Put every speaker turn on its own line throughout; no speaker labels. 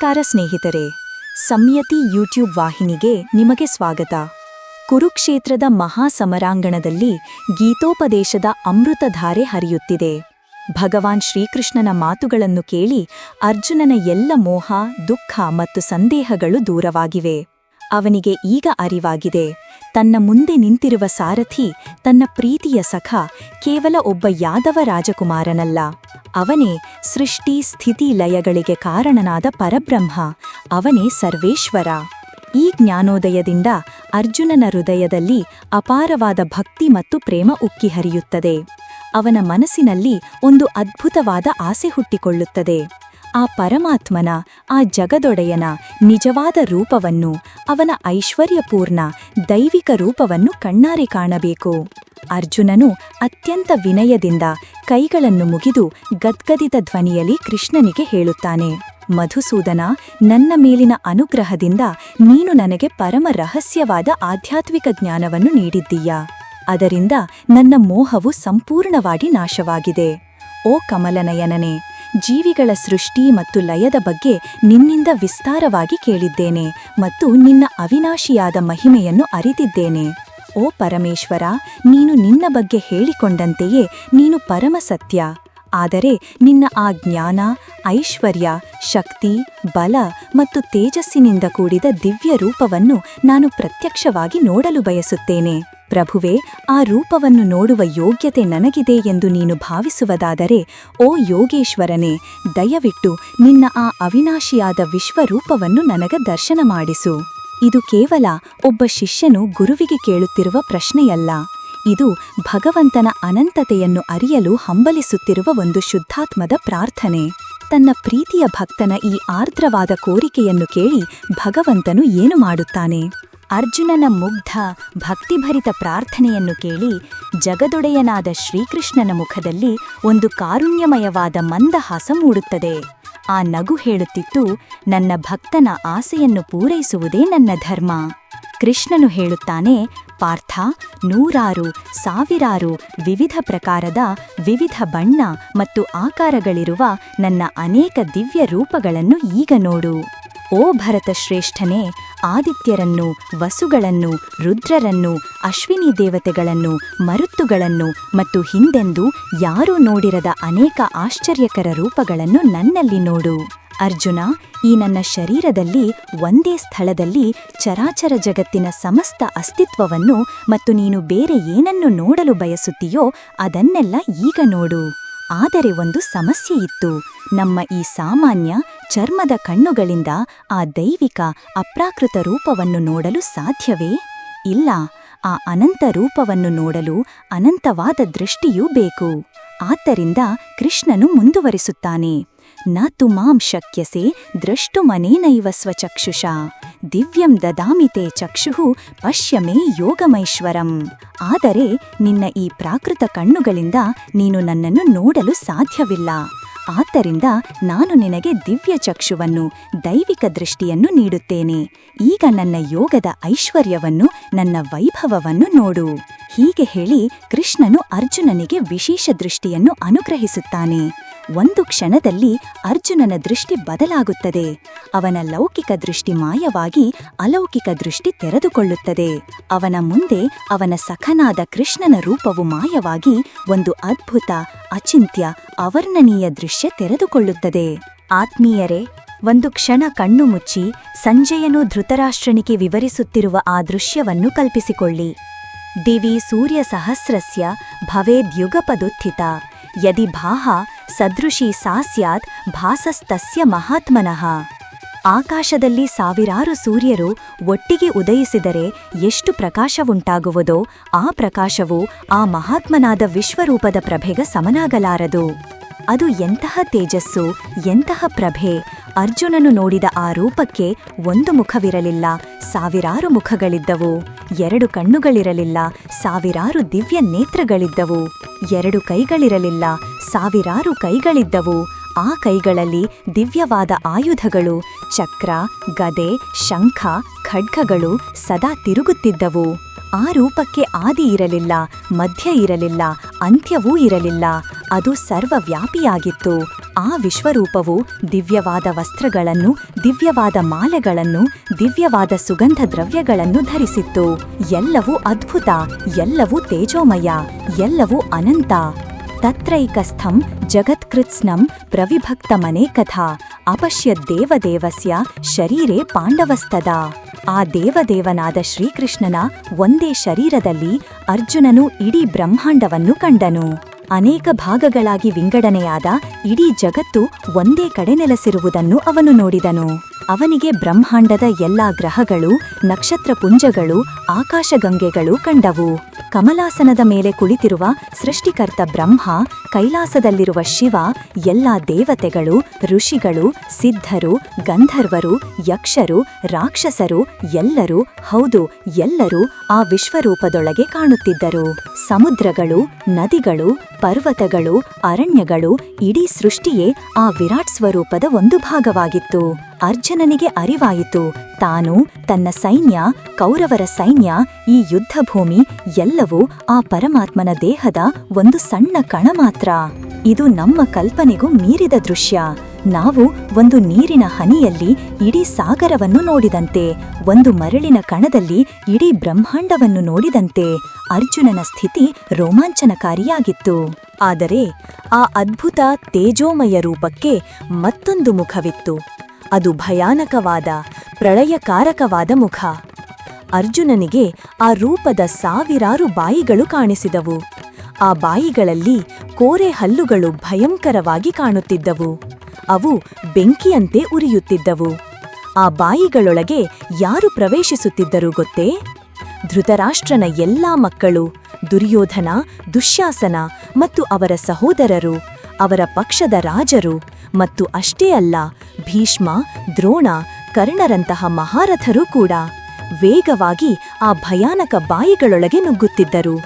ನಮಸ್ಕಾರ ಸ್ನೇಹಿತರೆ. ಸಂಯತಿ ಯೂಟ್ಯೂಬ್ ವಾಹಿನಿಗೆ ನಿಮಗೆ ಸ್ವಾಗತ. ಕುರುಕ್ಷೇತ್ರದ ಮಹಾಸಮರಾಂಗಣದಲ್ಲಿ ಗೀತೋಪದೇಶದ ಅಮೃತಧಾರೆ ಹರಿಯುತ್ತಿದೆ. ಭಗವಾನ್ ಶ್ರೀಕೃಷ್ಣನ ಮಾತುಗಳನ್ನು ಕೇಳಿ ಅರ್ಜುನನ ಎಲ್ಲ ಮೋಹ, ದುಃಖ ಮತ್ತು ಸಂದೇಹಗಳು ದೂರವಾಗಿವೆ. ಅವನಿಗೆ ಈಗ ಅರಿವಾಗಿದೆ. ತನ್ನ ಮುಂದೆ ನಿಂತಿರುವ ಸಾರಥಿ ತನ್ನ ಪ್ರೀತಿಯ ಸಖ, ಕೇವಲ ಒಬ್ಬ ಯಾದವ ರಾಜಕುಮಾರನಲ್ಲ. ಅವನೇ ಸೃಷ್ಟಿ ಸ್ಥಿತಿ ಲಯಗಳಿಗೆ ಕಾರಣನಾದ ಪರಬ್ರಹ್ಮ, ಅವನೇ ಸರ್ವೇಶ್ವರ. ಈ ಜ್ಞಾನೋದಯದಿಂದ ಅರ್ಜುನನ ಹೃದಯದಲ್ಲಿ ಅಪಾರವಾದ ಭಕ್ತಿ ಮತ್ತು ಪ್ರೇಮ ಉಕ್ಕಿ ಹರಿಯುತ್ತದೆ. ಅವನ ಮನಸ್ಸಿನಲ್ಲಿ ಒಂದು ಅದ್ಭುತವಾದ ಆಸೆ ಹುಟ್ಟಿಕೊಳ್ಳುತ್ತದೆ. ಆ ಪರಮಾತ್ಮನ, ಆ ಜಗದೊಡೆಯನ ನಿಜವಾದ ರೂಪವನ್ನು, ಅವನ ಐಶ್ವರ್ಯಪೂರ್ಣ ದೈವಿಕ ರೂಪವನ್ನು ಕಣ್ಣಾರೆ ಕಾಣಬೇಕು. ಅರ್ಜುನನು ಅತ್ಯಂತ ವಿನಯದಿಂದ ಕೈಗಳನ್ನು ಮುಗಿದು ಗದ್ಗದಿತ ಧ್ವನಿಯಲ್ಲಿ ಕೃಷ್ಣನಿಗೆ ಹೇಳುತ್ತಾನೆ, ಮಧುಸೂದನ, ನನ್ನ ಮೇಲಿನ ಅನುಗ್ರಹದಿಂದ ನೀನು ನನಗೆ ಪರಮ ರಹಸ್ಯವಾದ ಆಧ್ಯಾತ್ಮಿಕ ಜ್ಞಾನವನ್ನು ನೀಡಿದ್ದೀಯಾ? ಅದರಿಂದ ನನ್ನ ಮೋಹವು ಸಂಪೂರ್ಣವಾಗಿ ನಾಶವಾಗಿದೆ. ಓ ಕಮಲನಯನನೆ ಜೀವಿಗಳ ಸೃಷ್ಟಿ ಮತ್ತು ಲಯದ ಬಗ್ಗೆ ನಿನ್ನಿಂದ ವಿಸ್ತಾರವಾಗಿ ಕೇಳಿದ್ದೇನೆ ಮತ್ತು ನಿನ್ನ ಅವಿನಾಶಿಯಾದ ಮಹಿಮೆಯನ್ನು ಅರಿತಿದ್ದೇನೆ. ಓ ಪರಮೇಶ್ವರ, ನೀನು ನಿನ್ನ ಬಗ್ಗೆ ಹೇಳಿಕೊಂಡಂತೆಯೇ ನೀನು ಪರಮ ಸತ್ಯ ಆದರೆ ನಿನ್ನ ಆ ಜ್ಞಾನ, ಐಶ್ವರ್ಯ, ಶಕ್ತಿ, ಬಲ ಮತ್ತು ತೇಜಸ್ಸಿನಿಂದ ಕೂಡಿದ ದಿವ್ಯ ರೂಪವನ್ನು ನಾನು ಪ್ರತ್ಯಕ್ಷವಾಗಿ ನೋಡಲು ಬಯಸುತ್ತೇನೆ. ಪ್ರಭುವೆ, ಆ ರೂಪವನ್ನು ನೋಡುವ ಯೋಗ್ಯತೆ ನನಗಿದೆ ಎಂದು ನೀನು ಭಾವಿಸುವುದಾದರೆ, ಓ ಯೋಗೇಶ್ವರನೇ, ದಯವಿಟ್ಟು ನಿನ್ನ ಆ ಅವಿನಾಶಿಯಾದ ವಿಶ್ವರೂಪವನ್ನು ನನಗ ದರ್ಶನ ಮಾಡಿಸು. ಇದು ಕೇವಲ ಒಬ್ಬ ಶಿಷ್ಯನು ಗುರುವಿಗೆ ಕೇಳುತ್ತಿರುವ ಪ್ರಶ್ನೆಯಲ್ಲ. ಇದು ಭಗವಂತನ ಅನಂತತೆಯನ್ನು ಅರಿಯಲು ಹಂಬಲಿಸುತ್ತಿರುವ ಒಂದು ಶುದ್ಧಾತ್ಮದ ಪ್ರಾರ್ಥನೆ. ತನ್ನ ಪ್ರೀತಿಯ ಭಕ್ತನ ಈ ಆರ್ದ್ರವಾದ ಕೋರಿಕೆಯನ್ನು ಕೇಳಿ ಭಗವಂತನು ಏನು ಮಾಡುತ್ತಾನೆ? ಅರ್ಜುನನ ಮುಗ್ಧ, ಭಕ್ತಿಭರಿತ ಪ್ರಾರ್ಥನೆಯನ್ನು ಕೇಳಿ ಜಗದೊಡೆಯನಾದ ಶ್ರೀಕೃಷ್ಣನ ಮುಖದಲ್ಲಿ ಒಂದು ಕಾರುಣ್ಯಮಯವಾದ ಮಂದಹಾಸ ಮೂಡುತ್ತದೆ. ಆ ನಗು ಹೇಳುತ್ತಿತ್ತು, ನನ್ನ ಭಕ್ತನ ಆಸೆಯನ್ನು ಪೂರೈಸುವುದೇ ನನ್ನ ಧರ್ಮ. ಕೃಷ್ಣನು ಹೇಳುತ್ತಾನೆ, ಪಾರ್ಥ, ನೂರಾರು, ಸಾವಿರಾರು ವಿವಿಧ ಪ್ರಕಾರದ ವಿವಿಧ ಬಣ್ಣ ಮತ್ತು ಆಕಾರಗಳಿರುವ ನನ್ನ ಅನೇಕ ದಿವ್ಯ ರೂಪಗಳನ್ನು ಈಗ ನೋಡು. ಓ ಭರತಶ್ರೇಷ್ಠನೇ, ಆದಿತ್ಯರನ್ನು, ವಸುಗಳನ್ನು, ರುದ್ರರನ್ನು, ಅಶ್ವಿನಿ ದೇವತೆಗಳನ್ನು, ಮರುತ್ತುಗಳನ್ನು ಮತ್ತು ಹಿಂದೆಂದು ಯಾರೂ ನೋಡಿರದ ಅನೇಕ ಆಶ್ಚರ್ಯಕರ ರೂಪಗಳನ್ನು ನನ್ನಲ್ಲಿ ನೋಡು. ಅರ್ಜುನ, ಈ ನನ್ನ ಶರೀರದಲ್ಲಿ ಒಂದೇ ಸ್ಥಳದಲ್ಲಿ ಚರಾಚರ ಜಗತ್ತಿನ ಸಮಸ್ತ ಅಸ್ತಿತ್ವವನ್ನು ಮತ್ತು ನೀನು ಬೇರೆ ಏನನ್ನು ನೋಡಲು ಬಯಸುತ್ತೀಯೋ ಅದನ್ನೆಲ್ಲ ಈಗ ನೋಡು. ಆದರೆ ಒಂದು ಸಮಸ್ಯೆ ಇತ್ತು. ನಮ್ಮ ಈ ಸಾಮಾನ್ಯ ಚರ್ಮದ ಕಣ್ಣುಗಳಿಂದ ಆ ದೈವಿಕ, ಅಪ್ರಾಕೃತ ರೂಪವನ್ನು ನೋಡಲು ಸಾಧ್ಯವೇ? ಇಲ್ಲ, ಆ ಅನಂತ ರೂಪವನ್ನು ನೋಡಲು ಅನಂತವಾದ ದೃಷ್ಟಿಯೂ ಬೇಕು. ಆದ್ದರಿಂದ ಕೃಷ್ಣನು ಮುಂದುವರಿಸುತ್ತಾನೆ. ನ ತು ಮಾಂ ಶಕ್ಯಸೆ ದ್ರಷ್ಟುಮನೇನೈವ ಸ್ವಚಕ್ಷುಷ. ದಿವ್ಯಂ ದದಾಮಿತೆ ಚಕ್ಷುಹು ಪಶ್ಯಮೇ ಯೋಗಮೈಶ್ವರಂ. ಆದರೆ ನಿನ್ನ ಈ ಪ್ರಾಕೃತ ಕಣ್ಣುಗಳಿಂದ ನೀನು ನನ್ನನ್ನು ನೋಡಲು ಸಾಧ್ಯವಿಲ್ಲ. ಆದ್ದರಿಂದ ನಾನು ನಿನಗೆ ದಿವ್ಯ ಚಕ್ಷುವನ್ನು, ದೈವಿಕ ದೃಷ್ಟಿಯನ್ನು ನೀಡುತ್ತೇನೆ. ಈಗ ನನ್ನ ಯೋಗದ ಐಶ್ವರ್ಯವನ್ನು, ನನ್ನ ವೈಭವವನ್ನು ನೋಡು. ಹೀಗೆ ಹೇಳಿ ಕೃಷ್ಣನು ಅರ್ಜುನನಿಗೆ ವಿಶೇಷ ದೃಷ್ಟಿಯನ್ನು ಅನುಗ್ರಹಿಸುತ್ತಾನೆ. ಒಂದು ಕ್ಷಣದಲ್ಲಿ ಅರ್ಜುನನ ದೃಷ್ಟಿ ಬದಲಾಗುತ್ತದೆ. ಅವನ ಲೌಕಿಕ ದೃಷ್ಟಿ ಮಾಯವಾಗಿ ಅಲೌಕಿಕ ದೃಷ್ಟಿ ತೆರೆದುಕೊಳ್ಳುತ್ತದೆ. ಅವನ ಮುಂದೆ ಅವನ ಸಖನಾದ ಕೃಷ್ಣನ ರೂಪವು ಮಾಯವಾಗಿ ಒಂದು ಅದ್ಭುತ, ಅಚಿಂತ್ಯ ಅವರ್ಣನೀಯ ದೃಶ್ಯ ತೆರೆದುಕೊಳ್ಳುತ್ತದೆ. ಆತ್ಮೀಯರೇ, ಒಂದು ಕ್ಷಣ ಕಣ್ಣು ಮುಚ್ಚಿ ಸಂಜೆಯನು ಧೃತರಾಷ್ಟ್ರನಿಗೆ ವಿವರಿಸುತ್ತಿರುವ ಆ ದೃಶ್ಯವನ್ನು ಕಲ್ಪಿಸಿಕೊಳ್ಳಿ. ದಿವಿ ಸೂರ್ಯ ಸಹಸ್ರಸ್ಯ ಭವೇದ್ಯುಗಪದುತ್ಥಿತ ಯದಿ ಭಾಹ ಸದೃಶಿ ಸಾ ಸ್ಯಾತ್ ಭಾಸಸ್ತಸ್ಯ ಮಹಾತ್ಮನಃ ಆಕಾಶದಲ್ಲಿ ಸಾವಿರಾರು ಸೂರ್ಯರು ಒಟ್ಟಿಗೆ ಉದಯಿಸಿದರೆ ಎಷ್ಟು ಪ್ರಕಾಶವುಂಟಾಗುವುದೋ ಆ ಪ್ರಕಾಶವು ಆ ಮಹಾತ್ಮನಾದ ವಿಶ್ವರೂಪದ ಪ್ರಭೆಗ ಸಮನಾಗಲಾರದು. ಅದು ಎಂತಹ ತೇಜಸ್ಸು, ಎಂತಹ ಪ್ರಭೆ ಅರ್ಜುನನು ನೋಡಿದ ಆ ರೂಪಕ್ಕೆ ಒಂದು ಮುಖವಿರಲಿಲ್ಲ. ಸಾವಿರಾರು ಮುಖಗಳಿದ್ದವು. ಎರಡು ಕಣ್ಣುಗಳಿರಲಿಲ್ಲ. ಸಾವಿರಾರು ದಿವ್ಯ ನೇತ್ರಗಳಿದ್ದವು. ಎರಡು ಕೈಗಳಿರಲಿಲ್ಲ. ಸಾವಿರಾರು ಕೈಗಳಿದ್ದವು. ಆ ಕೈಗಳಲ್ಲಿ ದಿವ್ಯವಾದ ಆಯುಧಗಳು, ಚಕ್ರ, ಗದೆ, ಶಂಖ, ಖಡ್ಗಗಳು ಸದಾ ತಿರುಗುತ್ತಿದ್ದವು. ಆ ರೂಪಕ್ಕೆ ಆದಿ ಇರಲಿಲ್ಲ, ಮಧ್ಯ ಇರಲಿಲ್ಲ, ಅಂತ್ಯವೂ ಇರಲಿಲ್ಲ. ಅದು ಸರ್ವವ್ಯಾಪಿಯಾಗಿತ್ತು. ಆ ವಿಶ್ವರೂಪವು ದಿವ್ಯವಾದ ವಸ್ತ್ರಗಳನ್ನು, ದಿವ್ಯವಾದ ಮಾಲೆಗಳನ್ನು, ದಿವ್ಯವಾದ ಸುಗಂಧ ದ್ರವ್ಯಗಳನ್ನು ಧರಿಸಿತ್ತು. ಎಲ್ಲವೂ ಅದ್ಭುತ, ಎಲ್ಲವೂ ತೇಜೋಮಯ, ಎಲ್ಲವೂ ಅನಂತ. ತತ್ರೈಕಸ್ಥಂ ಜಗತ್ಕೃತ್ಸ್ನಂ ಅಪಶ್ಯ ದೇವದೇವಸ್ಯ, ಶರೀರೆ ಪಾಂಡವಸ್ತದ. ಆ ದೇವದೇವನಾದ ಶ್ರೀಕೃಷ್ಣನ ಒಂದೇ ಶರೀರದಲ್ಲಿ ಅರ್ಜುನನು ಇಡೀ ಬ್ರಹ್ಮಾಂಡವನ್ನು ಕಂಡನು. ಅನೇಕ ಭಾಗಗಳಾಗಿ ವಿಂಗಡಣೆಯಾದ ಇಡೀ ಜಗತ್ತು ಒಂದೇ ಕಡೆ ನೆಲೆಸಿರುವುದನ್ನು ಅವನು ನೋಡಿದನು. ಅವನಿಗೆ ಬ್ರಹ್ಮಾಂಡದ ಎಲ್ಲಾ ಗ್ರಹಗಳು ನಕ್ಷತ್ರಪುಂಜಗಳು ಆಕಾಶಗಂಗೆಗಳು ಕಂಡವು. ಕಮಲಾಸನದ ಮೇಲೆ ಕುಳಿತಿರುವ ಸೃಷ್ಟಿಕರ್ತ ಬ್ರಹ್ಮ, ಕೈಲಾಸದಲ್ಲಿರುವ ಶಿವ, ಎಲ್ಲ ದೇವತೆಗಳು, ಋಷಿಗಳು, ಸಿದ್ಧರು, ಗಂಧರ್ವರು, ಯಕ್ಷರು, ರಾಕ್ಷಸರು, ಎಲ್ಲರೂ, ಹೌದು, ಎಲ್ಲರೂ ಆ ವಿಶ್ವರೂಪದೊಳಗೆ ಕಾಣುತ್ತಿದ್ದರು. ಸಮುದ್ರಗಳು, ನದಿಗಳು, ಪರ್ವತಗಳು, ಅರಣ್ಯಗಳು ಇಡೀ ಸೃಷ್ಟಿಯೇ ಆ ವಿರಾಟ್ ಸ್ವರೂಪದ ಒಂದು ಭಾಗವಾಗಿತ್ತು. ಅರ್ಜುನನಿಗೆ ಅರಿವಾಯಿತು ತಾನು ತನ್ನ ಸೈನ್ಯ, ಕೌರವರ ಸೈನ್ಯ, ಈ ಯುದ್ಧಭೂಮಿ ಎಲ್ಲವೂ ಆ ಪರಮಾತ್ಮನ ದೇಹದ ಒಂದು ಸಣ್ಣ ಕಣ ಮಾತ್ರ. ಇದು ನಮ್ಮ ಕಲ್ಪನೆಗೂ ಮೀರಿದ ದೃಶ್ಯ. ನಾವು ಒಂದು ನೀರಿನ ಹನಿಯಲ್ಲಿ ಇಡೀ ಸಾಗರವನ್ನು ನೋಡಿದಂತೆ, ಒಂದು ಮರಳಿನ ಕಣದಲ್ಲಿ ಇಡೀ ಬ್ರಹ್ಮಾಂಡವನ್ನು ನೋಡಿದಂತೆ ಅರ್ಜುನನ ಸ್ಥಿತಿ ರೋಮಾಂಚನಕಾರಿಯಾಗಿತ್ತು. ಆದರೆ ಆ ಅದ್ಭುತ ತೇಜೋಮಯ ರೂಪಕ್ಕೆ ಮತ್ತೊಂದು ಮುಖವಿತ್ತು. ಅದು ಭಯಾನಕವಾದ, ಪ್ರಳಯಕಾರಕವಾದ ಮುಖ. ಅರ್ಜುನನಿಗೆ ಆ ರೂಪದ ಸಾವಿರಾರು ಬಾಯಿಗಳು ಕಾಣಿಸಿದವು. ಆ ಬಾಯಿಗಳಲ್ಲಿ ಕೋರೆ ಹಲ್ಲುಗಳು ಭಯಂಕರವಾಗಿ ಕಾಣುತ್ತಿದ್ದವು. ಅವು ಬೆಂಕಿಯಂತೆ ಉರಿಯುತ್ತಿದ್ದವು. ಆ ಬಾಯಿಗಳೊಳಗೆ ಯಾರು ಪ್ರವೇಶಿಸುತ್ತಿದ್ದರು ಗೊತ್ತೇ? ಧೃತರಾಷ್ಟ್ರನ ಎಲ್ಲಾ ಮಕ್ಕಳು, ದುರ್ಯೋಧನ, ದುಶ್ಯಾಸನ ಮತ್ತು ಅವರ ಸಹೋದರರು, ಅವರ ಪಕ್ಷದ ರಾಜರು ಮತ್ತು ಅಷ್ಟೇ ಅಲ್ಲ, ಭೀಷ್ಮ, ದ್ರೋಣ, ಕರ್ಣರಂತಹ ಮಹಾರಥರೂ ಕೂಡ ವೇಗವಾಗಿ ಆ ಭಯಾನಕ ಬಾಯಿಗಳೊಳಗೆ ನುಗ್ಗುತ್ತಿದ್ದರು.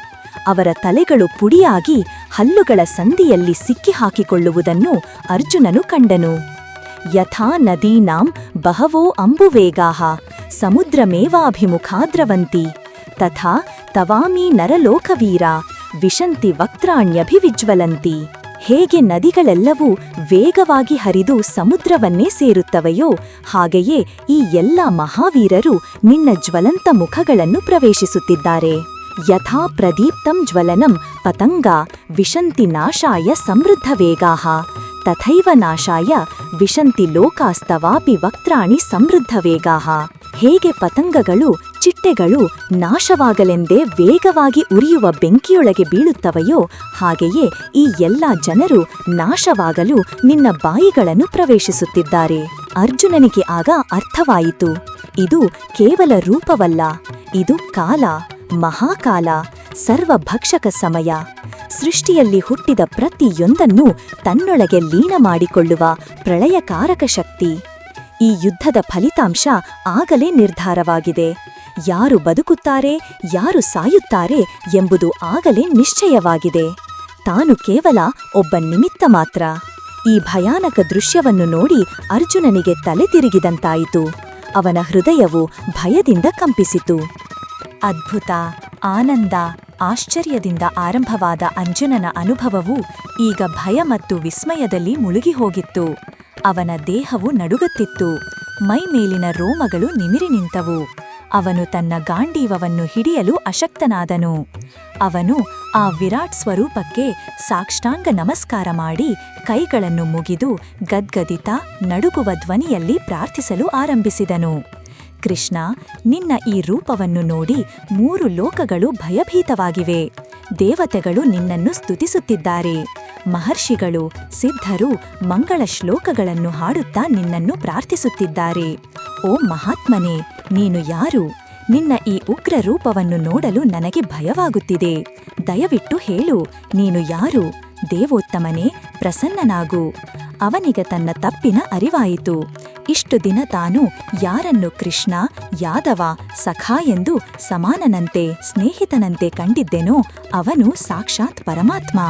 ಅವರ ತಲೆಗಳು ಪುಡಿಯಾಗಿ ಹಲ್ಲುಗಳ ಸಂದಿಯಲ್ಲಿ ಸಿಕ್ಕಿಹಾಕಿಕೊಳ್ಳುವುದನ್ನು ಅರ್ಜುನನು ಕಂಡನು. ಯಥಾ ನದೀನಾಂ ಬಹವೋ ಅಂಬುವೇಗಾಹ, ಸಮುದ್ರಮೇವಾಭಿಮುಖಾದ್ರವಂತಿ, ತಥಾ ತವಾಮೀ ನರಲೋಕವೀರ, ವಿಶಂತಿ ವಕ್ತ್ರಾಣ್ಯಭಿವಿಜ್ವಲಂತಿ. ಹೇಗೆ ನದಿಗಳೆಲ್ಲವೂ ವೇಗವಾಗಿ ಹರಿದು ಸಮುದ್ರವನ್ನೇ ಸೇರುತ್ತವೆಯೋ, ಹಾಗೆಯೇ ಈ ಎಲ್ಲ ಮಹಾವೀರರು ನಿನ್ನ ಜ್ವಲಂತ ಮುಖಗಳನ್ನು ಪ್ರವೇಶಿಸುತ್ತಿದ್ದಾರೆ. ಯಥಾ ಪ್ರದೀಪ್ತಂ ಜ್ವಲನಂ ಪತಂಗ ವಿಶಂತಿ ನಾಶಾಯ ಸಮೃದ್ಧ ವೇಗಾಹ. ತಥೈವ ನಾಶಾಯ ವಿಶಂತಿ ಲೋಕಾಸ್ತವಾಪಿ ವಕ್ತ್ರಾಣಿ ಸಮೃದ್ಧ ವೇಗಾಹ. ಹೇಗೆ ಪತಂಗಗಳು ಚಿಟ್ಟೆಗಳು ನಾಶವಾಗಲೆಂದೇ ವೇಗವಾಗಿ ಉರಿಯುವ ಬೆಂಕಿಯೊಳಗೆ ಬೀಳುತ್ತವೆಯೋ ಹಾಗೆಯೇ ಈ ಎಲ್ಲ ಜನರು ನಾಶವಾಗಲು ನಿನ್ನ ಬಾಯಿಗಳನ್ನು ಪ್ರವೇಶಿಸುತ್ತಿದ್ದಾರೆ. ಅರ್ಜುನನಿಗೆ ಆಗ ಅರ್ಥವಾಯಿತು. ಇದು ಕೇವಲ ರೂಪವಲ್ಲ, ಇದು ಕಾಲ, ಮಹಾಕಾಲ, ಸರ್ವಭಕ್ಷಕ ಸಮಯ. ಸೃಷ್ಟಿಯಲ್ಲಿ ಹುಟ್ಟಿದ ಪ್ರತಿಯೊಂದನ್ನೂ ತನ್ನೊಳಗೆ ಲೀನ ಮಾಡಿಕೊಳ್ಳುವ ಪ್ರಳಯಕಾರಕ ಶಕ್ತಿ. ಈ ಯುದ್ಧದ ಫಲಿತಾಂಶ ಆಗಲೇ ನಿರ್ಧಾರವಾಗಿದೆ. ಯಾರು ಬದುಕುತ್ತಾರೆ, ಯಾರು ಸಾಯುತ್ತಾರೆ ಎಂಬುದು ಆಗಲೇ ನಿಶ್ಚಯವಾಗಿದೆ. ತಾನು ಕೇವಲ ಒಬ್ಬ ನಿಮಿತ್ತ ಮಾತ್ರ. ಈ ಭಯಾನಕ ದೃಶ್ಯವನ್ನು ನೋಡಿ ಅರ್ಜುನನಿಗೆ ತಲೆ ತಿರುಗಿದಂತಾಯಿತು. ಅವನ ಹೃದಯವು ಭಯದಿಂದ ಕಂಪಿಸಿತು. ಅದ್ಭುತ, ಆನಂದ, ಆಶ್ಚರ್ಯದಿಂದ ಆರಂಭವಾದ ಅಂಜುನನ ಅನುಭವವು ಈಗ ಭಯ ಮತ್ತು ವಿಸ್ಮಯದಲ್ಲಿ ಮುಳುಗಿ ಹೋಗಿತ್ತು. ಅವನ ದೇಹವು ನಡುಗುತ್ತಿತ್ತು. ಮೈಮೇಲಿನ ರೋಮಗಳು ನಿಮಿರಿ ನಿಂತವು. ಅವನು ತನ್ನ ಗಾಂಡೀವವನ್ನು ಹಿಡಿಯಲು ಅಶಕ್ತನಾದನು. ಅವನು ಆ ವಿರಾಟ್ ಸ್ವರೂಪಕ್ಕೆ ಸಾಕ್ಷಾಂಗ ನಮಸ್ಕಾರ ಮಾಡಿ ಕೈಗಳನ್ನು ಮುಗಿದು ಗದ್ಗದಿತ ನಡುಗುವ ಧ್ವನಿಯಲ್ಲಿ ಪ್ರಾರ್ಥಿಸಲು ಆರಂಭಿಸಿದನು. ಕೃಷ್ಣ, ನಿನ್ನ ಈ ರೂಪವನ್ನು ನೋಡಿ ಮೂರು ಲೋಕಗಳು ಭಯಭೀತವಾಗಿವೆ. ದೇವತೆಗಳು ನಿನ್ನನ್ನು ಸ್ತುತಿಸುತ್ತಿದ್ದಾರೆ. ಮಹರ್ಷಿಗಳು, ಸಿದ್ಧರು ಮಂಗಳ ಶ್ಲೋಕಗಳನ್ನು ಹಾಡುತ್ತಾ ನಿನ್ನನ್ನು ಪ್ರಾರ್ಥಿಸುತ್ತಿದ್ದಾರೆ. ಓ ಮಹಾತ್ಮನೇ ನೀನು ಯಾರು? ನಿನ್ನ ಈ ಉಗ್ರ ರೂಪವನ್ನು ನೋಡಲು ನನಗೆ ಭಯವಾಗುತ್ತಿದೆ. ದಯವಿಟ್ಟು ಹೇಳು, ನೀನು ಯಾರು? ದೇವೋತ್ತಮನೇ, ಪ್ರಸನ್ನನಾಗು. ಅವನಿಗೆ ತನ್ನ ತಪ್ಪಿನ ಅರಿವಾಯಿತು. ಇಷ್ಟು ದಿನ ತಾನು ಯಾರನ್ನು ಕೃಷ್ಣ, ಯಾದವ, ಸಖಾ ಎಂದು ಸಮಾನನಂತೆ, ಸ್ನೇಹಿತನಂತೆ ಕಂಡಿದ್ದೆನೋ ಅವನು ಸಾಕ್ಷಾತ್ ಪರಮಾತ್ಮ.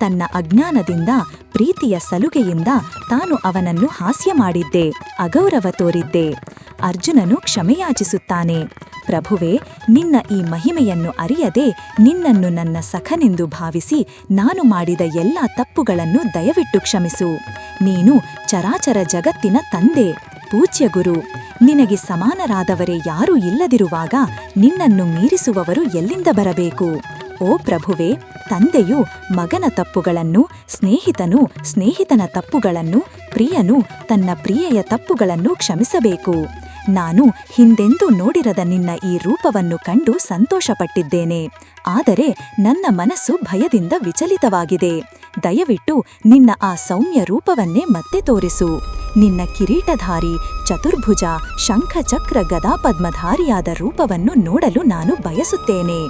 ತನ್ನ ಅಜ್ಞಾನದಿಂದ, ಪ್ರೀತಿಯ ಸಲುಗೆಯಿಂದ ತಾನು ಅವನನ್ನು ಹಾಸ್ಯ ಮಾಡಿದ್ದೆ, ಅಗೌರವ ತೋರಿದ್ದೆ. ಅರ್ಜುನನು ಕ್ಷಮೆಯಾಚಿಸುತ್ತಾನೆ. ಪ್ರಭುವೆ, ನಿನ್ನ ಈ ಮಹಿಮೆಯನ್ನು ಅರಿಯದೆ ನಿನ್ನನ್ನು ನನ್ನ ಸಖನೆಂದು ಭಾವಿಸಿ ನಾನು ಮಾಡಿದ ಎಲ್ಲ ತಪ್ಪುಗಳನ್ನು ದಯವಿಟ್ಟು ಕ್ಷಮಿಸು. ನೀನು ಚರಾಚರ ಜಗತ್ತಿನ ತಂದೆ, ಪೂಜ್ಯ ಗುರು. ನಿನಗೆ ಸಮಾನರಾದವರೇ ಯಾರೂ ಇಲ್ಲದಿರುವಾಗ ನಿನ್ನನ್ನು ಮೀರಿಸುವವರು ಎಲ್ಲಿಂದ ಬರಬೇಕು? ಓ ಪ್ರಭುವೆ, ತಂದೆಯು ಮಗನ ತಪ್ಪುಗಳನ್ನು, ಸ್ನೇಹಿತನು ಸ್ನೇಹಿತನ ತಪ್ಪುಗಳನ್ನು, ಪ್ರಿಯನು ತನ್ನ ಪ್ರಿಯೆಯ ತಪ್ಪುಗಳನ್ನು ಕ್ಷಮಿಸಬೇಕು. ನಾನು ಹಿಂದೆಂದೂ ನೋಡಿರದ ನಿನ್ನ ಈ ರೂಪವನ್ನು ಕಂಡು ಸಂತೋಷಪಟ್ಟಿದ್ದೇನೆ. ಆದರೆ ನನ್ನ ಮನಸ್ಸು ಭಯದಿಂದ ವಿಚಲಿತವಾಗಿದೆ. ದಯವಿಟ್ಟು ನಿನ್ನ ಆ ಸೌಮ್ಯ ರೂಪವನ್ನೇ ಮತ್ತೆ ತೋರಿಸು. ನಿನ್ನ ಕಿರೀಟಧಾರಿ, ಚತುರ್ಭುಜ, ಶಂಖಚಕ್ರ ಗದಾಪದ್ಮಧಾರಿಯಾದ ರೂಪವನ್ನು ನೋಡಲು ನಾನು ಬಯಸುತ್ತೇನೆ.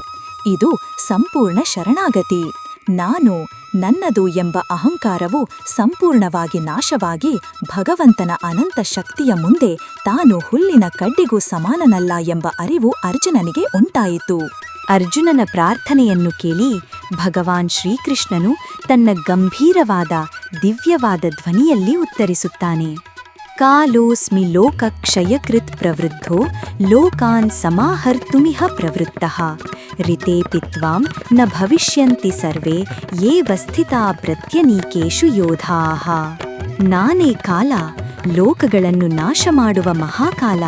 ಇದು ಸಂಪೂರ್ಣ ಶರಣಾಗತಿ. ನಾನು ನನ್ನದು ಎಂಬ ಅಹಂಕಾರವು ಸಂಪೂರ್ಣವಾಗಿ ನಾಶವಾಗಿ ಭಗವಂತನ ಅನಂತ ಶಕ್ತಿಯ ಮುಂದೆ ತಾನು ಹುಲ್ಲಿನ ಕಡ್ಡಿಗೂ ಸಮಾನನಲ್ಲ ಎಂಬ ಅರಿವು ಅರ್ಜುನನಿಗೆ ಉಂಟಾಯಿತು. ಅರ್ಜುನನ ಪ್ರಾರ್ಥನೆಯನ್ನು ಕೇಳಿ ಭಗವಾನ್ ಶ್ರೀಕೃಷ್ಣನು ತನ್ನ ಗಂಭೀರವಾದ ದಿವ್ಯವಾದ ಧ್ವನಿಯಲ್ಲಿ ಉತ್ತರಿಸುತ್ತಾನೆ. ಕಾಲೋಸ್ಮಿ ಲೋಕಕ್ಷಯಕೃತ್ ಪ್ರವೃದ್ಧೋ, ಲೋಕಾನ್ ಸಮಾಹರ್ತುಮಿಹ ಪ್ರವೃತ್ತಃ. ರಿತೇಪಿ ಪಿತ್ವಾಂ ನ ಭವಿಷ್ಯಂತಿ ಸರ್ವೇ ಯೇ ಸ್ಥಿತಾ ಪ್ರತ್ಯನೀಕೇಷು ಯೋಧಾಃ. ನಾನೇ ಕಾಲ, ಲೋಕಗಳನ್ನು ನಾಶ ಮಾಡುವ ಮಹಾಕಾಲ.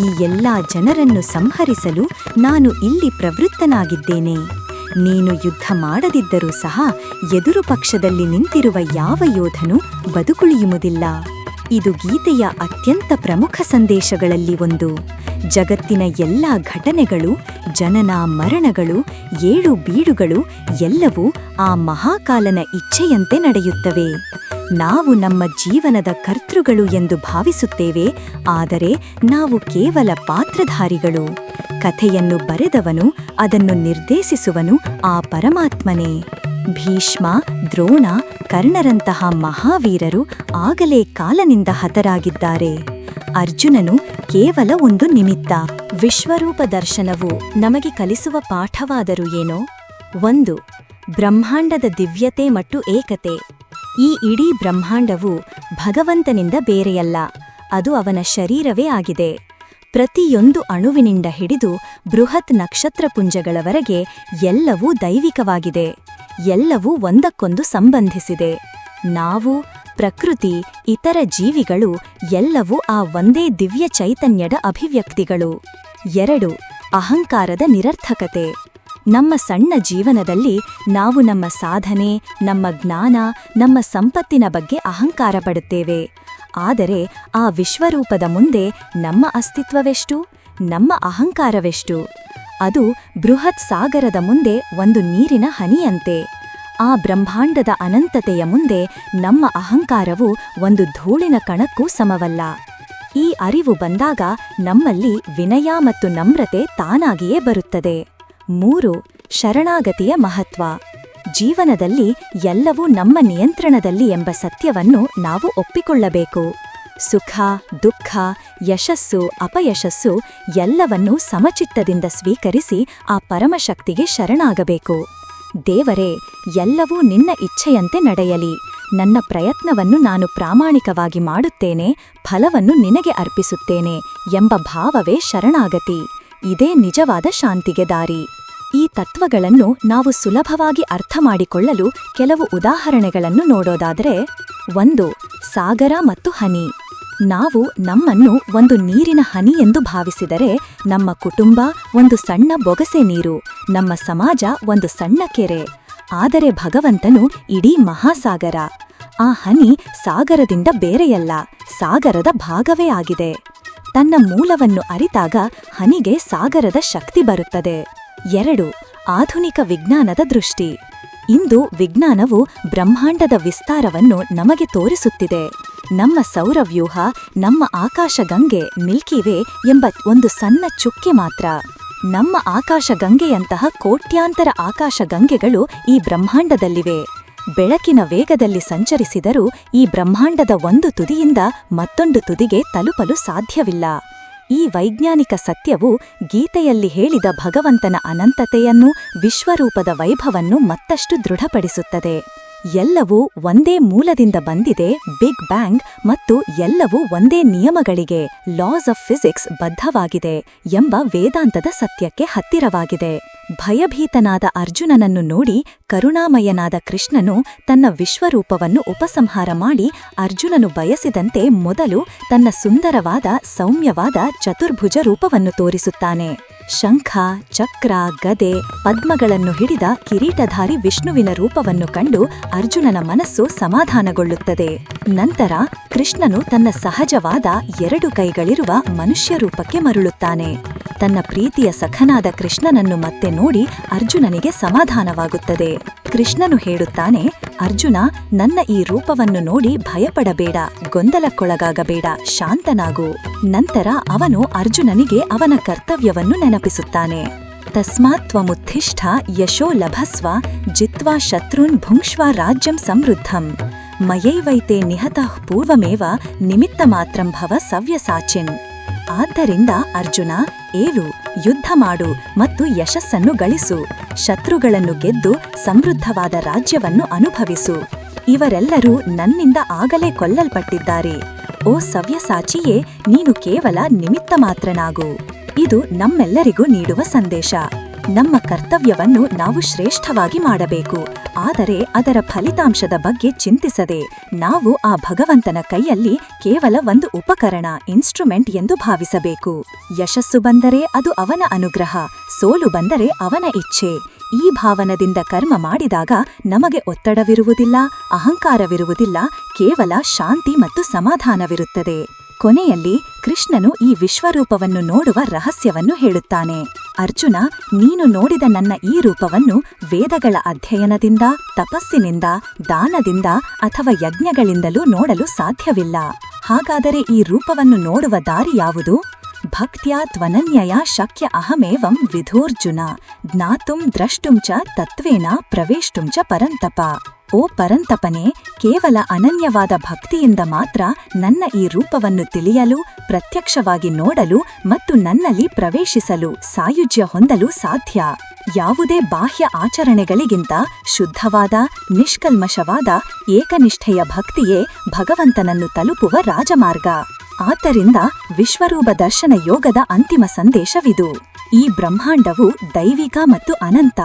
ಈ ಎಲ್ಲ ಜನರನ್ನು ಸಂಹರಿಸಲು ನಾನು ಇಲ್ಲಿ ಪ್ರವೃತ್ತನಾಗಿದ್ದೇನೆ. ನೀನು ಯುದ್ಧ ಮಾಡದಿದ್ದರೂ ಸಹ ಎದುರು ಪಕ್ಷದಲ್ಲಿ ನಿಂತಿರುವ ಯಾವ ಯೋಧನು ಬದುಕುಳಿಯುವುದಿಲ್ಲ. ಇದು ಗೀತೆಯ ಅತ್ಯಂತ ಪ್ರಮುಖ ಸಂದೇಶಗಳಲ್ಲಿ ಒಂದು. ಜಗತ್ತಿನ ಎಲ್ಲ ಘಟನೆಗಳು, ಜನನ ಮರಣಗಳು, ಏಳು ಬೀಡುಗಳು ಎಲ್ಲವೂ ಆ ಮಹಾಕಾಲನ ಇಚ್ಛೆಯಂತೆ ನಡೆಯುತ್ತವೆ. ನಾವು ನಮ್ಮ ಜೀವನದ ಕರ್ತೃಗಳು ಎಂದು ಭಾವಿಸುತ್ತೇವೆ, ಆದರೆ ನಾವು ಕೇವಲ ಪಾತ್ರಧಾರಿಗಳು. ಕಥೆಯನ್ನು ಬರೆದವನು ಅದನ್ನು ನಿರ್ದೇಶಿಸುವನು ಆ ಪರಮಾತ್ಮನೇ. ಭೀಷ್ಮ, ದ್ರೋಣ, ಕರ್ಣರಂತಹ ಮಹಾವೀರರು ಆಗಲೇ ಕಾಲನಿಂದ ಹತರಾಗಿದ್ದಾರೆ. ಅರ್ಜುನನು ಕೇವಲ ಒಂದು ನಿಮಿತ್ತ, ವಿಶ್ವರೂಪ ದರ್ಶನವು ನಮಗೆ ಕಲಿಸುವ ಪಾಠವಾದರೂ ಏನೋ? ಒಂದು, ಬ್ರಹ್ಮಾಂಡದ ದಿವ್ಯತೆ ಮತ್ತು ಏಕತೆ. ಈ ಇಡೀ ಬ್ರಹ್ಮಾಂಡವು ಭಗವಂತನಿಂದ ಬೇರೆಯಲ್ಲ, ಅದು ಅವನ ಶರೀರವೇ ಆಗಿದೆ. ಪ್ರತಿಯೊಂದು ಅಣುವಿನಿಂದ ಹಿಡಿದು ಬೃಹತ್ ನಕ್ಷತ್ರಪುಂಜಗಳವರೆಗೆ ಎಲ್ಲವೂ ದೈವಿಕವಾಗಿದೆ. ಎಲ್ಲವೂ ಒಂದಕ್ಕೊಂದು ಸಂಬಂಧಿಸಿದೆ. ನಾವು, ಪ್ರಕೃತಿ, ಇತರ ಜೀವಿಗಳು ಎಲ್ಲವೂ ಆ ಒಂದೇ ದಿವ್ಯ ಚೈತನ್ಯದ ಅಭಿವ್ಯಕ್ತಿಗಳು. ಎರಡು, ಅಹಂಕಾರದ ನಿರರ್ಥಕತೆ. ನಮ್ಮ ಸಣ್ಣ ಜೀವನದಲ್ಲಿ ನಾವು ನಮ್ಮ ಸಾಧನೆ, ನಮ್ಮ ಜ್ಞಾನ, ನಮ್ಮ ಸಂಪತ್ತಿನ ಬಗ್ಗೆ ಅಹಂಕಾರ ಪಡುತ್ತೇವೆ. ಆದರೆ ಆ ವಿಶ್ವರೂಪದ ಮುಂದೆ ನಮ್ಮ ಅಸ್ತಿತ್ವವೆಷ್ಟು? ನಮ್ಮ ಅಹಂಕಾರವೆಷ್ಟು? ಅದು ಬೃಹತ್ ಸಾಗರದ ಮುಂದೆ ಒಂದು ನೀರಿನ ಹನಿಯಂತೆ. ಆ ಬ್ರಹ್ಮಾಂಡದ ಅನಂತತೆಯ ಮುಂದೆ ನಮ್ಮ ಅಹಂಕಾರವು ಒಂದು ಧೂಳಿನ ಕಣಕ್ಕೂ ಸಮವಲ್ಲ. ಈ ಅರಿವು ಬಂದಾಗ ನಮ್ಮಲ್ಲಿ ವಿನಯ ಮತ್ತು ನಮ್ರತೆ ತಾನಾಗಿಯೇ ಬರುತ್ತದೆ. ಮೂರು, ಶರಣಾಗತಿಯ ಮಹತ್ವ. ಜೀವನದಲ್ಲಿ ಎಲ್ಲವೂ ನಮ್ಮ ನಿಯಂತ್ರಣದಲ್ಲಿ ಎಂಬ ಸತ್ಯವನ್ನು ನಾವು ಒಪ್ಪಿಕೊಳ್ಳಬೇಕು. ಸುಖ, ದುಃಖ, ಯಶಸ್ಸು, ಅಪಯಶಸ್ಸು ಎಲ್ಲವನ್ನೂ ಸಮಚಿತ್ತದಿಂದ ಸ್ವೀಕರಿಸಿ ಆ ಪರಮಶಕ್ತಿಗೆ ಶರಣಾಗಬೇಕು. ದೇವರೇ, ಎಲ್ಲವೂ ನಿನ್ನ ಇಚ್ಛೆಯಂತೆ ನಡೆಯಲಿ. ನನ್ನ ಪ್ರಯತ್ನವನ್ನು ನಾನು ಪ್ರಾಮಾಣಿಕವಾಗಿ ಮಾಡುತ್ತೇನೆ, ಫಲವನ್ನು ನಿನಗೆ ಅರ್ಪಿಸುತ್ತೇನೆ ಎಂಬ ಭಾವವೇ ಶರಣಾಗತಿ. ಇದೇ ನಿಜವಾದ ಶಾಂತಿಗೆ ದಾರಿ. ಈ ತತ್ವಗಳನ್ನು ನಾವು ಸುಲಭವಾಗಿ ಅರ್ಥ ಮಾಡಿಕೊಳ್ಳಲು ಕೆಲವು ಉದಾಹರಣೆಗಳನ್ನು ನೋಡೋದಾದರೆ, ಒಂದು, ಸಾಗರ ಮತ್ತು ಹನಿ. ನಾವು ನಮ್ಮನ್ನು ಒಂದು ನೀರಿನ ಹನಿ ಎಂದು ಭಾವಿಸಿದರೆ ನಮ್ಮ ಕುಟುಂಬ ಒಂದು ಸಣ್ಣ ಬೊಗಸೆ ನೀರು, ನಮ್ಮ ಸಮಾಜ ಒಂದು ಸಣ್ಣ ಕೆರೆ. ಆದರೆ ಭಗವಂತನು ಇಡೀ ಮಹಾಸಾಗರ. ಆ ಹನಿ ಸಾಗರದಿಂದ ಬೇರೆಯಲ್ಲ, ಸಾಗರದ ಭಾಗವೇ ಆಗಿದೆ. ತನ್ನ ಮೂಲವನ್ನು ಅರಿತಾಗ ಹನಿಗೆ ಸಾಗರದ ಶಕ್ತಿ ಬರುತ್ತದೆ. ಎರಡು, ಆಧುನಿಕ ವಿಜ್ಞಾನದ ದೃಷ್ಟಿ. ಇಂದು ವಿಜ್ಞಾನವು ಬ್ರಹ್ಮಾಂಡದ ವಿಸ್ತಾರವನ್ನು ನಮಗೆ ತೋರಿಸುತ್ತಿದೆ. ನಮ್ಮ ಸೌರವ್ಯೂಹ, ನಮ್ಮ ಆಕಾಶಗಂಗೆ ಮಿಲ್ಕಿವೇ ಎಂಬ ಒಂದು ಸಣ್ಣ ಚುಕ್ಕೆ ಮಾತ್ರ. ನಮ್ಮ ಆಕಾಶಗಂಗೆಯಂತಹ ಕೋಟ್ಯಾಂತರ ಆಕಾಶಗಂಗೆಗಳು ಈ ಬ್ರಹ್ಮಾಂಡದಲ್ಲಿವೆ. ಬೆಳಕಿನ ವೇಗದಲ್ಲಿ ಸಂಚರಿಸಿದರೂ ಈ ಬ್ರಹ್ಮಾಂಡದ ಒಂದು ತುದಿಯಿಂದ ಮತ್ತೊಂದು ತುದಿಗೆ ತಲುಪಲು ಸಾಧ್ಯವಿಲ್ಲ. ಈ ವೈಜ್ಞಾನಿಕ ಸತ್ಯವು ಗೀತೆಯಲ್ಲಿ ಹೇಳಿದ ಭಗವಂತನ ಅನಂತತೆಯನ್ನು, ವಿಶ್ವರೂಪದ ವೈಭವನ್ನು ಮತ್ತಷ್ಟು ದೃಢಪಡಿಸುತ್ತದೆ. ಎಲ್ಲವೂ ಒಂದೇ ಮೂಲದಿಂದ ಬಂದಿದೆ ಬಿಗ್ ಬ್ಯಾಂಗ್ ಮತ್ತು ಎಲ್ಲವೂ ಒಂದೇ ನಿಯಮಗಳಿಗೆ ಲಾಸ್ ಆಫ್ ಫಿಸಿಕ್ಸ್ ಬದ್ಧವಾಗಿದೆ ಎಂಬ ವೇದಾಂತದ ಸತ್ಯಕ್ಕೆ ಹತ್ತಿರವಾಗಿದೆ. ಭಯಭೀತನಾದ ಅರ್ಜುನನನ್ನು ನೋಡಿ ಕರುಣಾಮಯನಾದ ಕೃಷ್ಣನು ತನ್ನ ವಿಶ್ವರೂಪವನ್ನು ಉಪಸಂಹಾರ ಮಾಡಿ ಅರ್ಜುನನು ಬಯಸಿದಂತೆ ಮೊದಲು ತನ್ನ ಸುಂದರವಾದ ಸೌಮ್ಯವಾದ ಚತುರ್ಭುಜ ರೂಪವನ್ನು ತೋರಿಸುತ್ತಾನೆ. ಶಂಖ, ಚಕ್ರ, ಗದೆ, ಪದ್ಮಗಳನ್ನು ಹಿಡಿದ ಕಿರೀಟಧಾರಿ ವಿಷ್ಣುವಿನ ರೂಪವನ್ನು ಕಂಡು ಅರ್ಜುನನ ಮನಸ್ಸು ಸಮಾಧಾನಗೊಳ್ಳುತ್ತದೆ. ನಂತರ ಕೃಷ್ಣನು ತನ್ನ ಸಹಜವಾದ ಎರಡು ಕೈಗಳಿರುವ ಮನುಷ್ಯ ರೂಪಕ್ಕೆ ಮರಳುತ್ತಾನೆ. ತನ್ನ ಪ್ರೀತಿಯ ಸಖನಾದ ಕೃಷ್ಣನನ್ನು ಮತ್ತೆ ನೋಡಿ ಅರ್ಜುನನಿಗೆ ಸಮಾಧಾನವಾಗುತ್ತದೆ. ಕೃಷ್ಣನು ಹೇಳುತ್ತಾನೆ, ಅರ್ಜುನ, ನನ್ನ ಈ ರೂಪವನ್ನು ನೋಡಿ ಭಯಪಡಬೇಡ, ಗೊಂದಲಕ್ಕೊಳಗಾಗಬೇಡ, ಶಾಂತನಾಗು. ನಂತರ ಅವನು ಅರ್ಜುನನಿಗೆ ಅವನ ಕರ್ತವ್ಯವನ್ನು ನೆನಪಿಸುತ್ತಾನೆ. ತಸ್ಮಾತ್ವಮುತ್ಥಿಷ್ಠ ಯಶೋ ಲಭಸ್ವ ಜಿತ್ವಾ ಶತ್ರುನ್ ಭುಂಕ್ಷ್ವ ರಾಜ್ಯಂ ಸಮೃದ್ಧಂ. ಮಯೈವೈತೆ ನಿಹತಃ ಪೂರ್ವಮೇವ ನಿಮಿತ್ತ ಮಾತ್ರಂ ಭವ ಸವ್ಯಸಾಚಿನ್. ಆದ್ದರಿಂದ ಅರ್ಜುನ ಏಳು, ಯುದ್ಧ ಮಾಡು ಮತ್ತು ಯಶಸ್ಸನ್ನು ಗಳಿಸು. ಶತ್ರುಗಳನ್ನು ಗೆದ್ದು ಸಮೃದ್ಧವಾದ ರಾಜ್ಯವನ್ನು ಅನುಭವಿಸು. ಇವರೆಲ್ಲರೂ ನನ್ನಿಂದ ಆಗಲೇ ಕೊಲ್ಲಲ್ಪಟ್ಟಿದ್ದಾರೆ. ಓ ಸವ್ಯಸಾಚಿಯೇ, ನೀನು ಕೇವಲ ನಿಮಿತ್ತ ಮಾತ್ರನಾಗು. ಇದು ನಮ್ಮೆಲ್ಲರಿಗೂ ನೀಡುವ ಸಂದೇಶ. ನಮ್ಮ ಕರ್ತವ್ಯವನ್ನು ನಾವು ಶ್ರೇಷ್ಠವಾಗಿ ಮಾಡಬೇಕು. ಆದರೆ ಅದರ ಫಲಿತಾಂಶದ ಬಗ್ಗೆ ಚಿಂತಿಸದೆ ನಾವು ಆ ಭಗವಂತನ ಕೈಯಲ್ಲಿ ಕೇವಲ ಒಂದು ಉಪಕರಣ ಇನ್ಸ್ಟ್ರುಮೆಂಟ್ ಎಂದು ಭಾವಿಸಬೇಕು. ಯಶಸ್ಸು ಬಂದರೆ ಅದು ಅವನ ಅನುಗ್ರಹ, ಸೋಲು ಬಂದರೆ ಅವನ ಇಚ್ಛೆ. ಈ ಭಾವನದಿಂದ ಕರ್ಮ ಮಾಡಿದಾಗ ನಮಗೆ ಒತ್ತಡವಿರುವುದಿಲ್ಲ, ಅಹಂಕಾರವಿರುವುದಿಲ್ಲ, ಕೇವಲ ಶಾಂತಿ ಮತ್ತು ಸಮಾಧಾನವಿರುತ್ತದೆ. ಕೊನೆಯಲ್ಲಿ ಕೃಷ್ಣನು ಈ ವಿಶ್ವರೂಪವನ್ನು ನೋಡುವ ರಹಸ್ಯವನ್ನು ಹೇಳುತ್ತಾನೆ. ಅರ್ಜುನ, ನೀನು ನೋಡಿದ ನನ್ನ ಈ ರೂಪವನ್ನು ವೇದಗಳ ಅಧ್ಯಯನದಿಂದ, ತಪಸ್ಸಿನಿಂದ, ದಾನದಿಂದ ಅಥವಾ ಯಜ್ಞಗಳಿಂದಲೂ ನೋಡಲು ಸಾಧ್ಯವಿಲ್ಲ. ಹಾಗಾದರೆ ಈ ರೂಪವನ್ನು ನೋಡುವ ದಾರಿ ಯಾವುದು? ಭಕ್ತ್ಯಾ ತ್ವನನ್ಯಯ ಶಕ್ಯ ಅಹಮೇವಂ ವಿಧೋರ್ಜುನ, ಜ್ಞಾತುಂ ದ್ರಷ್ಟುಂ ಚ ತತ್ವೇನ ಪ್ರವೇಷ್ಟುಂ ಚ ಪರಂತಪ. ಓ ಪರಂತಪನೆ, ಕೇವಲ ಅನನ್ಯವಾದ ಭಕ್ತಿಯಿಂದ ಮಾತ್ರ ನನ್ನ ಈ ರೂಪವನ್ನು ತಿಳಿಯಲು, ಪ್ರತ್ಯಕ್ಷವಾಗಿ ನೋಡಲು ಮತ್ತು ನನ್ನಲ್ಲಿ ಪ್ರವೇಶಿಸಲು ಸಾಯುಜ್ಯ ಹೊಂದಲು ಸಾಧ್ಯ. ಯಾವುದೇ ಬಾಹ್ಯ ಆಚರಣೆಗಳಿಗಿಂತ ಶುದ್ಧವಾದ, ನಿಷ್ಕಲ್ಮಶವಾದ, ಏಕನಿಷ್ಠೆಯ ಭಕ್ತಿಯೇ ಭಗವಂತನನ್ನು ತಲುಪುವ ರಾಜಮಾರ್ಗ. ಆದ್ದರಿಂದ ವಿಶ್ವರೂಪ ದರ್ಶನ ಯೋಗದ ಅಂತಿಮ ಸಂದೇಶವಿದು. ಈ ಬ್ರಹ್ಮಾಂಡವು ದೈವಿಕ ಮತ್ತು ಅನಂತ.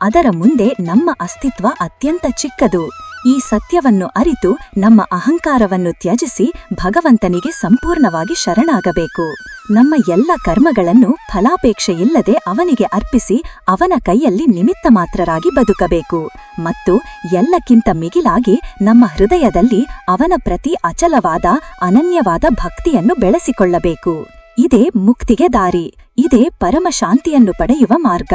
ಅದರ ಮುಂದೆ ನಮ್ಮ ಅಸ್ತಿತ್ವ ಅತ್ಯಂತ ಚಿಕ್ಕದು. ಈ ಸತ್ಯವನ್ನು ಅರಿತು ನಮ್ಮ ಅಹಂಕಾರವನ್ನು ತ್ಯಜಿಸಿ ಭಗವಂತನಿಗೆ ಸಂಪೂರ್ಣವಾಗಿ ಶರಣಾಗಬೇಕು. ನಮ್ಮ ಎಲ್ಲ ಕರ್ಮಗಳನ್ನು ಫಲಾಪೇಕ್ಷೆಯಿಲ್ಲದೆ ಅವನಿಗೆ ಅರ್ಪಿಸಿ ಅವನ ಕೈಯಲ್ಲಿ ನಿಮಿತ್ತ ಮಾತ್ರರಾಗಿ ಬದುಕಬೇಕು. ಮತ್ತು ಎಲ್ಲಕ್ಕಿಂತ ಮಿಗಿಲಾಗಿ ನಮ್ಮ ಹೃದಯದಲ್ಲಿ ಅವನ ಪ್ರತಿ ಅಚಲವಾದ, ಅನನ್ಯವಾದ ಭಕ್ತಿಯನ್ನು ಬೆಳೆಸಿಕೊಳ್ಳಬೇಕು. ಇದೇ ಮುಕ್ತಿಗೆ ದಾರಿ, ಇದೇ ಪರಮಶಾಂತಿಯನ್ನು ಪಡೆಯುವ ಮಾರ್ಗ.